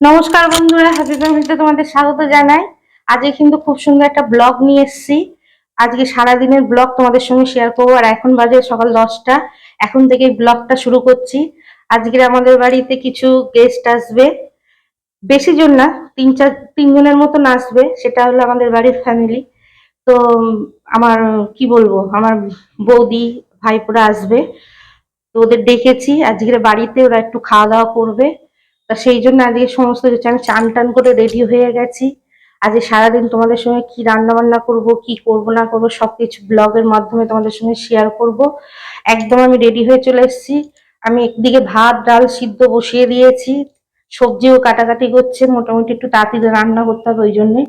নমস্কার বন্ধুরা হ্যাপি ফ্যামিলিতে তোমাদের স্বাগত জানাই। আজকে কিন্তু খুব সুন্দর একটা ব্লগ নিয়ে এসেছি। আজকে সারাদিনের ব্লগ তোমাদের সঙ্গে শেয়ার করব। আর এখন বাজে সকাল দশটা। এখন থেকে ব্লগটা শুরু করছি। আজকের আমাদের বাড়িতে কিছু গেস্ট আসবে। বেশি জন না, তিন চার তিনজনের মতন আসবে। সেটা হলো আমাদের বাড়ির ফ্যামিলি তো, আমার, কি বলব, আমার বৌদি, ভাইপোরা আসবে। তো ওদের ডেকেছি। আজকের বাড়িতে ওরা একটু খাওয়া দাওয়া করবে। তা সেই জন্য আজকে সমস্ত কিছু আমি চান টান করে রেডি হয়ে গেছি। আজকে সারাদিন তোমাদের সঙ্গে কি রান্না বান্না করব, কি করব, না করব, সবকিছু ব্লগের মাধ্যমে তোমাদের সঙ্গে শেয়ার করব। একদম আমি রেডি হয়ে চলে এসেছি। আমি একদিকে ভাত, ডাল সিদ্ধ বসিয়ে দিয়েছি। সবজিও কাটাকাটি করছে, মোটামুটি একটু তাড়াতাড়ি রান্না করতে হবে ওই জন্যে।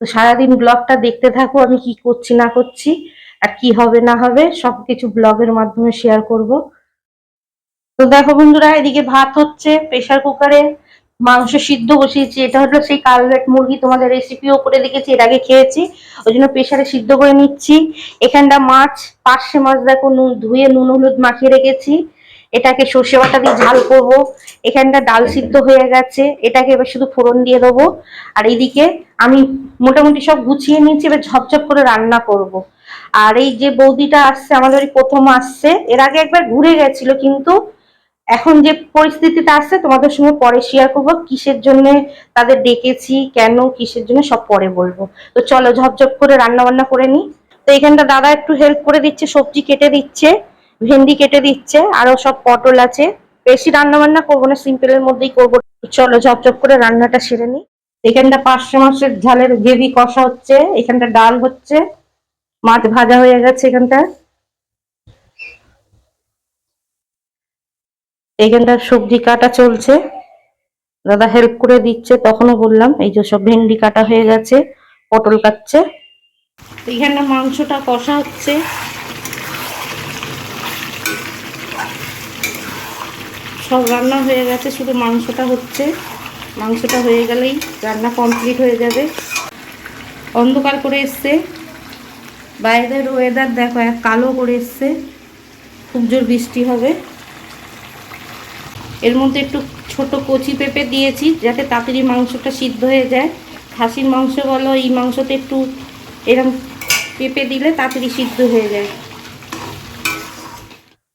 তো সারাদিন ব্লগটা দেখতে থাকো, আমি কি করছি, না করছি, আর কি হবে, না হবে, সবকিছু ব্লগের মাধ্যমে শেয়ার করব। তো দেখো বন্ধুরা, এদিকে ভাত হচ্ছে প্রেসার কুকারে মাংস সিদ্ধ বসিয়েছি। এটা হলো সেই কালভেট মুরগি, তোমাদের রেসিপিও করে দেখেছি, এর আগে খেয়েছি ওই জন্য প্রেসারে সিদ্ধ করে নিচ্ছি। এখানটা মাছ পার্শে মাছ দেখো, নুন, ধুয়ে নুন হলুদ মাখিয়ে রেখেছি। এটাকে সর্ষে বাটা দিয়ে ঝাল করব। এখানটা ডাল সিদ্ধ হয়ে গেছে, এটাকে এবার শুধু ফোড়ন দিয়ে দেবো। আর এইদিকে আমি মোটামুটি সব গুছিয়ে নিয়েছি, এবার ঝপঝপ করে রান্না করব। আর এই যে বৌদিটা আসছে, আমাদের প্রথম আসছে, এর আগে একবার ঘুরে গেছিল, কিন্তু এখন যে পরিস্থিতিটা আসছে তোমাদের সঙ্গে পরে শেয়ার করব, কিসের জন্য তাদের ডেকেছি, কেন, কিসের জন্য সব পরে বলব। তো চলো ঝপঝপ করে রান্না বান্না করে নি তো এখানটা দাদা একটু হেল্প করে দিচ্ছে, সবজি কেটে দিচ্ছে, ভেন্ডি কেটে দিচ্ছে, আরও সব পটল আছে। বেশি রান্না বান্না করব না সিম্পলের মধ্যেই করব। চলো ঝপঝপ করে রান্নাটা সেরে নি এখানটা পাঁচশো মাসের ঝালের গ্রেভি কষা হচ্ছে, এখানটা ডাল হচ্ছে, মাছ ভাজা হয়ে গেছে এখানটা এইখানটা সবজি কাটা চলছে। দাদা হেল্প করে দিচ্ছে, তখনও বললাম, এই যে সব ভেন্ডি কাটা হয়ে গেছে, পটল কাটছে। এইখানে মাংসটা কষা হচ্ছে সব রান্না হয়ে গেছে, শুধু মাংসটা হচ্ছে। মাংসটা হয়ে গেলেই রান্না কমপ্লিট হয়ে যাবে। অন্ধকার করে এসছে। বাইরের ওয়েদার দেখো, এক কালো করে এসছে। খুব জোর বৃষ্টি হবে। এর মধ্যে একটু ছোট কচি পেঁপে দিয়েছি, যাতে তাড়াতাড়ি মাংসটা সিদ্ধ হয়ে যায়। খাসির মাংস বলো, এই মাংসতে একটু এরকম পেঁপে দিলে তাড়াতাড়ি সিদ্ধ হয়ে যায়।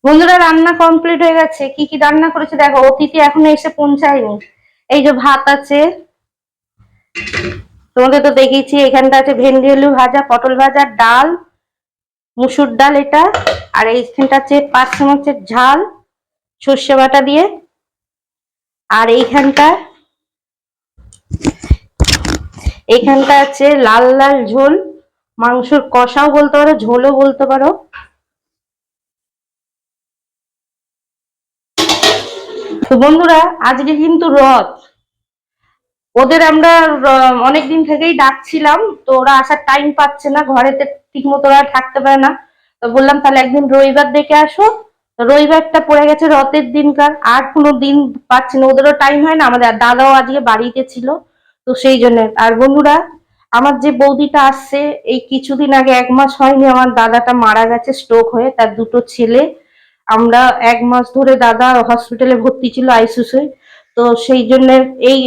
বন্ধুরা, রান্না কমপ্লিট হয়ে গেছে। কি কি রান্না করেছে দেখো, অতিথি এখনও এসে পৌঁছায়নি। এই যে ভাত আছে, তোমাদের তো দেখেছি এখানটা আছে ভেন্ডি আলু ভাজা, পটল ভাজা, ডাল, মুসুর ডাল এটা, আর এইখানটা আছে পাঁচ চামচের ঝাল, সর্ষে বাটা দিয়ে। আর এইখানটা এইখানটা আছে লাল লাল ঝোল, মাংসর কষাও বলতে পারো, ঝোলও বলতে পারো। তো বন্ধুরা, আজকে কিন্তু রথ। ওদের আমরা অনেক দিন থেকেই ডাকছিলাম, তো ওরা আসার টাইম পাচ্ছে না, ঘরেতে ঠিক মতো ওরা থাকতে পারে না। তো বললাম তাহলে একদিন রবিবার দেখে আসো রবিবারটা পড়ে গেছে রথের দিনকার, আর কোনো দিন পাচ্ছি না। ওদেরও টাইম হয় না, আমাদের দাদাও আজকে বাড়িতে ছিল, তো সেই জন্য। আর বন্ধুরা, আমার যে বৌদিটা আসছে, এই কিছুদিন আগে এক মাস হয়নি, আমার দাদাটা মারা গেছে স্ট্রোক হয়ে, তার দুটো ছেলে। আমরা এক মাস ধরে দাদা হসপিটালে ভর্তি ছিল আইসিউসে তো সেই জন্য এই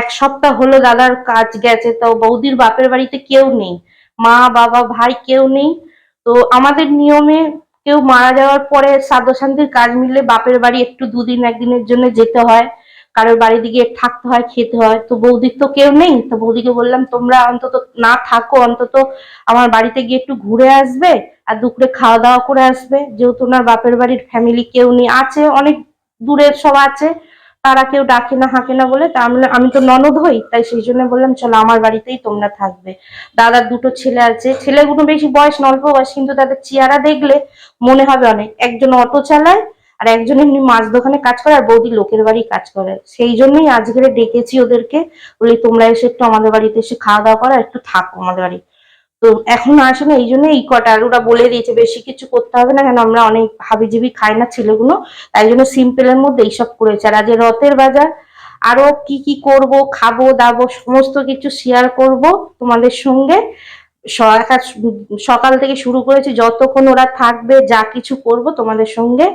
এক সপ্তাহ হলো দাদার কাজ গেছে, তো বৌদির বাপের বাড়িতে কেউ নেই, মা, বাবা, ভাই কেউ নেই। তো আমাদের নিয়মে কেউ মারা যাওয়ার পরে শ্রাদ্ধ শান্তির কাজ মিললে বাপের বাড়ি একটু দুদিন, একদিনের জন্য যেতে হয়। কারোর বাড়ি দিকে থাকতে হয়, খেতে হয়। তো বৌদির তো কেউ নেই। তো বৌদিকে বললাম, তোমরা অন্তত না থাকো, অন্তত আমার বাড়িতে গিয়ে একটু ঘুরে আসবে আর দুপুরে খাওয়া দাওয়া করে আসবে। যেহেতু ওনার বাপের বাড়ির ফ্যামিলি কেউ নেই, আছে, অনেক দূরের সব আছে। তারা কেউ ডাকে না, হাঁকে না বলে, তা আমি তো ননদ হই, তাই সেই জন্য বললাম, চলো আমার বাড়িতেই তোমরা থাকবে। দাদার দুটো ছেলে আছে। ছেলেগুলো বেশি বয়স অল্প বয়স, কিন্তু তাদের চেহারা দেখলে মনে হবে অনেক। একজন অটো চালায় আর একজন এমনি মাছ দোকানে কাজ করে, আর বৌদি লোকের বাড়ি কাজ করে। সেই জন্যই আজকে ডেকেছি ওদেরকে। বলি, তোমরা এসে একটু আমাদের বাড়িতে এসে খাওয়া দাওয়া করো, একটু থাকো আমাদের বাড়ি। তো এখন আসে না, এই জন্য এই কটা, আর ওরা বলে দিয়েছে, বেশি কিছু করতে হবে না কেন আমরা অনেক হাবিজিবি খাই না ছেলেগুলো, তাই জন্য সিম্পলের মধ্যে এইসব করেছে। আর আজ রথের বাজার, আরও কি কি করব, খাব, দাবো, সমস্ত কিছু শেয়ার করব তোমাদের সঙ্গে। সকাল থেকে শুরু করেছি, যতক্ষণ ওরা থাকবে, যা কিছু করব তোমাদের সঙ্গে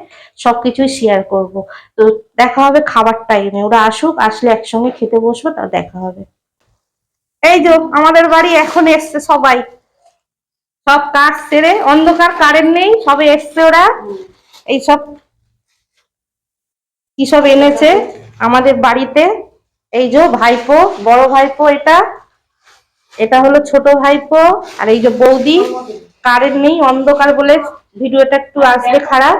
সবকিছুই শেয়ার করব। তো দেখা হবে খাবার টাইমে ওরা আসুক, আসলে একসঙ্গে খেতে বসবো তা দেখা হবে। এই যে আমাদের বাড়ি এখন এসছে সবাই। সব কাজ সেরে অন্ধকার কারেন্ট নেই, সবে এসছে ওরা। এই সব কি সব এনেছে আমাদের বাড়িতে? এই যে ভাইপো, বড় ভাইপো এটা। এটা হলো ছোট ভাইপো আর এই যে বৌদি। কারেন্ট নেই, অন্ধকার বলে ভিডিওটা একটু আসবে খারাপ।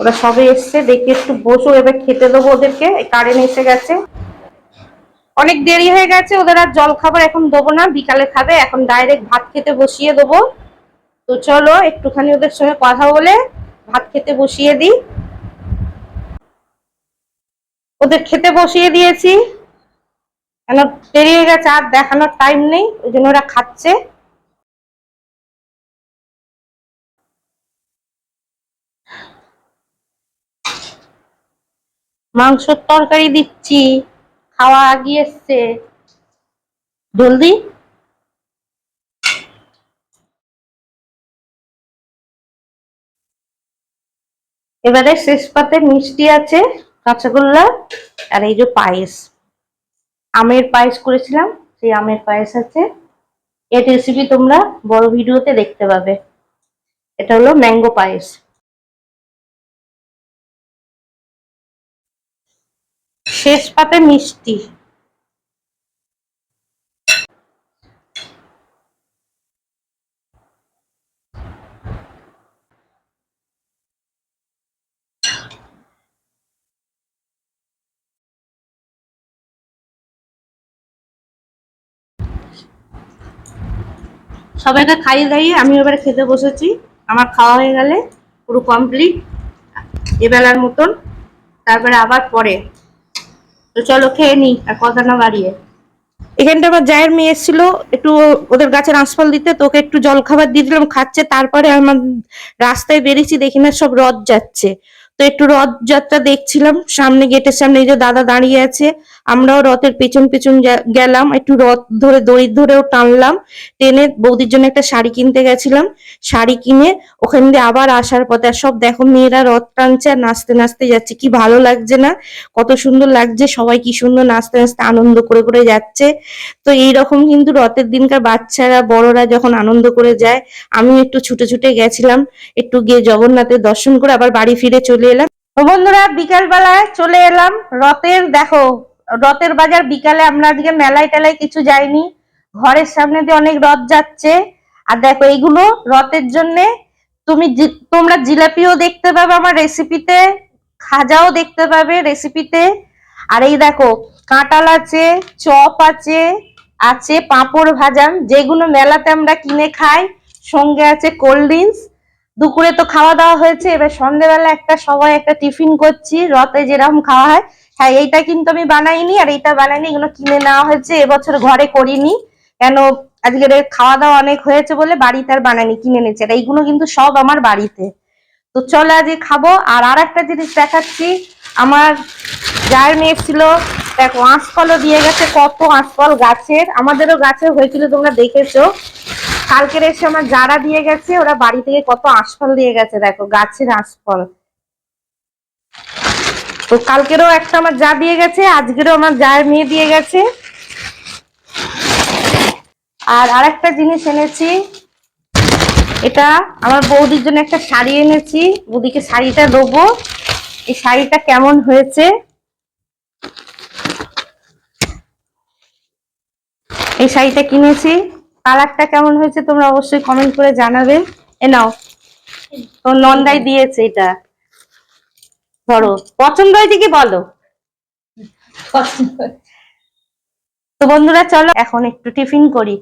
ওরা সবে এসছে, দেখে একটু বসো, এবার খেতে দেবো ওদেরকে। কারেন্ট এসে গেছে। অনেক দেরি হয়ে গেছে, ওদের আর জল খাবার এখন দেবো না, বিকালে খাবে, এখন ডাইরেক্ট ভাত খেতে বসিয়ে দেবো। তো চলো, একটুখানি ওদের সঙ্গে কথা বলে ভাত খেতে বসিয়ে দিই। ওদের খেতে বসিয়ে দিয়েছি। কেন দেরি হয়ে গেছে, আর দেখানোর টাইম নেই, ওই জন্য ওরা খাচ্ছে। মাংসর তরকারি দিচ্ছি। খাওয়া আগিয়ে এসছে জলদি। এবারে শেষ পাতে মিষ্টি আছে, কাঁচাগোল্লা আর এই যে পায়েস। আমের পায়েস করেছিলাম, সেই আমের পায়েস আছে। এর রেসিপি তোমরা বড় ভিডিওতে দেখতে পাবে। এটা হলো ম্যাঙ্গো পায়েস। শেষ পাতে মিষ্টি। সবাইকে খাইয়ে দাইয়ে আমি এবারে খেতে বসেছি। আমার খাওয়া হয়ে গেলে পুরো কমপ্লিট এবেলার মতন। তারপরে আবার পরে। তো চলো খেয়ে নি আর কথা না বাড়িয়ে। এখানটা আমার জায়ের মেয়ে এসেছিল, একটু ওদের গাছের আঁশফল দিতে, তো ওকে একটু জল খাবার দিয়ে দিলাম, খাচ্ছে, তারপরে আমার রাস্তায় বেরিয়েছি, দেখি না সব রথ যাচ্ছে। তো একটু রথযাত্রা দেখছিলাম, সামনে গেটের সামনে এই যে দাদা দাঁড়িয়ে আছে আমরাও রথের পেছন পেছন গেলাম, একটু রথ ধরে দড়ি ধরেও টানলাম। টেনে বৌদির জন্য একটা শাড়ি কিনতে গেছিলাম। শাড়ি কিনে ওখান দিয়ে আবার আসার পথে, আর সব দেখো মেয়েরা রথ টানছে আর নাচতে নাচতে যাচ্ছে। কি ভালো লাগছে না? কত সুন্দর লাগছে, সবাই কি সুন্দর নাচতে নাচতে আনন্দ করে করে যাচ্ছে। তো এইরকম কিন্তু রথের দিনকার বাচ্চারা, বড়রা যখন আনন্দ করে যায় আমি একটু ছুটে ছুটে গেছিলাম, একটু গিয়ে জগন্নাথের দর্শন করে আবার বাড়ি ফিরে চলে এলাম। বন্ধুরা, বিকালবেলায় চলে এলাম রথের, দেখো রথের বাজার বিকালে আমরা আজকে মেলায় টেলায় কিছু যাইনি। ঘরের সামনে দিয়ে অনেক রথ যাচ্ছে। আর দেখো, এইগুলো রথের জন্যে তুমি তোমরা জিলাপিও দেখতে পাবে আমার রেসিপিতে খাজাও দেখতে পাবে রেসিপিতে আর এই দেখো কাঁটাল আছে, চপ আছে আছে পাঁপড় ভাজান যেগুলো মেলাতে আমরা কিনে খাই, সঙ্গে আছে কোল্ড ড্রিঙ্কস দুপুরে তো খাওয়া দাওয়া হয়েছে, এবার সন্ধ্যেবেলা একটা সবাই একটা টিফিন করছি, রথে যেরকম খাওয়া হয়। হ্যাঁ এইটা কিন্তু আমি বানাইনি, আর এইটা বানাইনি, এগুলো কিনে নেওয়া হয়েছে, এবছর ঘরে করিনি। কেন আজকের খাওয়া দাওয়া অনেক হয়েছে বলে বাড়িতে আর বানাইনি, কিনে নিচ্ছে আর এইগুলো কিন্তু সব আমার বাড়িতে। তো চলো আজকে খাব, আর আর একটা জিনিস দেখাচ্ছি, আমার যার মেয়ে ছিল, দেখো, আঁশফলও দিয়ে গেছে, কত আঁশফল গাছের, আমাদেরও গাছে হয়েছিল, তোমরা দেখেছ। কালকের এসে আমার যারা দিয়ে গেছে, ওরা বাড়ি থেকে কত আঁশফল দিয়ে গেছে, দেখো, গাছের আঁশফল। তো কালকেরও একটা আমার যা দিয়ে গেছে, আজকেরও আমার যার মেয়ে দিয়ে গেছে। আর আরেকটা জিনিস এনেছি, এটা আমার বৌদির জন্য একটা শাড়ি এনেছি। বৌদিকে শাড়িটা দেবো। এই শাড়িটা কেমন হয়েছে? এই শাড়িটা কিনেছি। কালারটা কেমন হয়েছে তোমরা অবশ্যই কমেন্ট করে জানাবে। এ নাও। তো নন্দাই দিয়েছে এটা। ধরো। পছন্দ হয়েছে কি বলো? তো বন্ধুরা চলো এখন একটু টিফিন করি।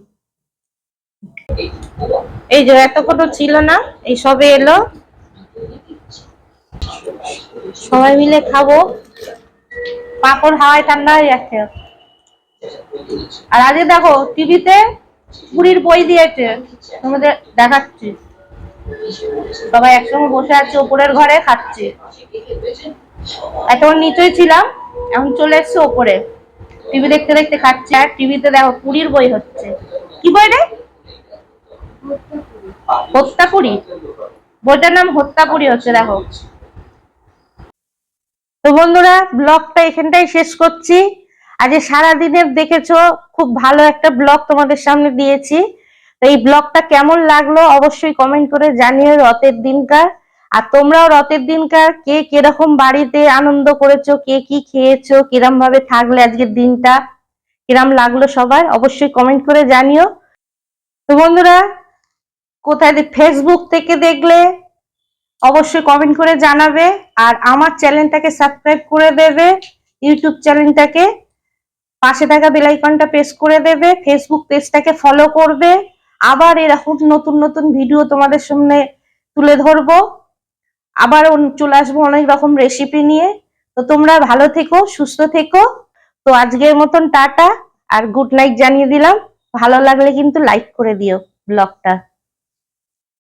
এই যে এতক্ষণ ছিল না? এই সবে এলো। সবাই মিলে খাব। পাঁপড় হাওয়ায় ঠান্ডা হয়ে যাচ্ছে। আর আগে দেখো টিভিতে পুরীর বই দিয়েছে। তোমাদের দেখাচ্ছি। সবাই একসঙ্গে বসে আছে ওপরের ঘরে, খাচ্ছে। এতক্ষণ নিচেই ছিলাম, এখন চলে এসছে ওপরে। টিভি দেখতে দেখতে খাচ্ছে, আর টিভিতে দেখো, পুরীর বই হচ্ছে। কি বই রে? হত্যাপুরি। বইটার নাম হত্যাপুরি হচ্ছে, দেখো। তো বন্ধুরা, ব্লগটা এখানটাই শেষ করছি। আজ সারাদিনের দেখেছ, খুব ভালো একটা ব্লগ তোমাদের সামনে দিয়েছি। তো এই ব্লগটা কেমন লাগল অবশ্যই কমেন্ট করে জানিও রথের দিনকার। আর তোমরাও রথের দিনকার, কে কীরকম বাড়িতে আনন্দ করেছ, কে কি খেয়েছো, কিরম ভাবে থাকলে আজকের দিনটা, কিরম লাগল সবার অবশ্যই কমেন্ট করে জানিও। তো বন্ধুরা, কোথায় ফেসবুক থেকে দেখলে অবশ্যই কমেন্ট করে জানাবে। আর আমার চ্যানেলটাকে সাবস্ক্রাইব করে দেবে ইউটিউব চ্যানেলটাকে পাশে থাকা বেল আইকনটা প্রেস করে দেবে ফেসবুক পেজটাকে ফলো করবে। আবার এরকম নতুন নতুন ভিডিও তোমাদের সামনে তুলে ধরবো। আবার চলে আসব অনেক রকম রেসিপি নিয়ে। তো তোমরা ভালো থেকো, সুস্থ থেকো। তো আজকের মতন টাটা, আর গুড নাইট জানিয়ে দিলাম। ভালো লাগলে কিন্তু লাইক করে দিও ব্লগটা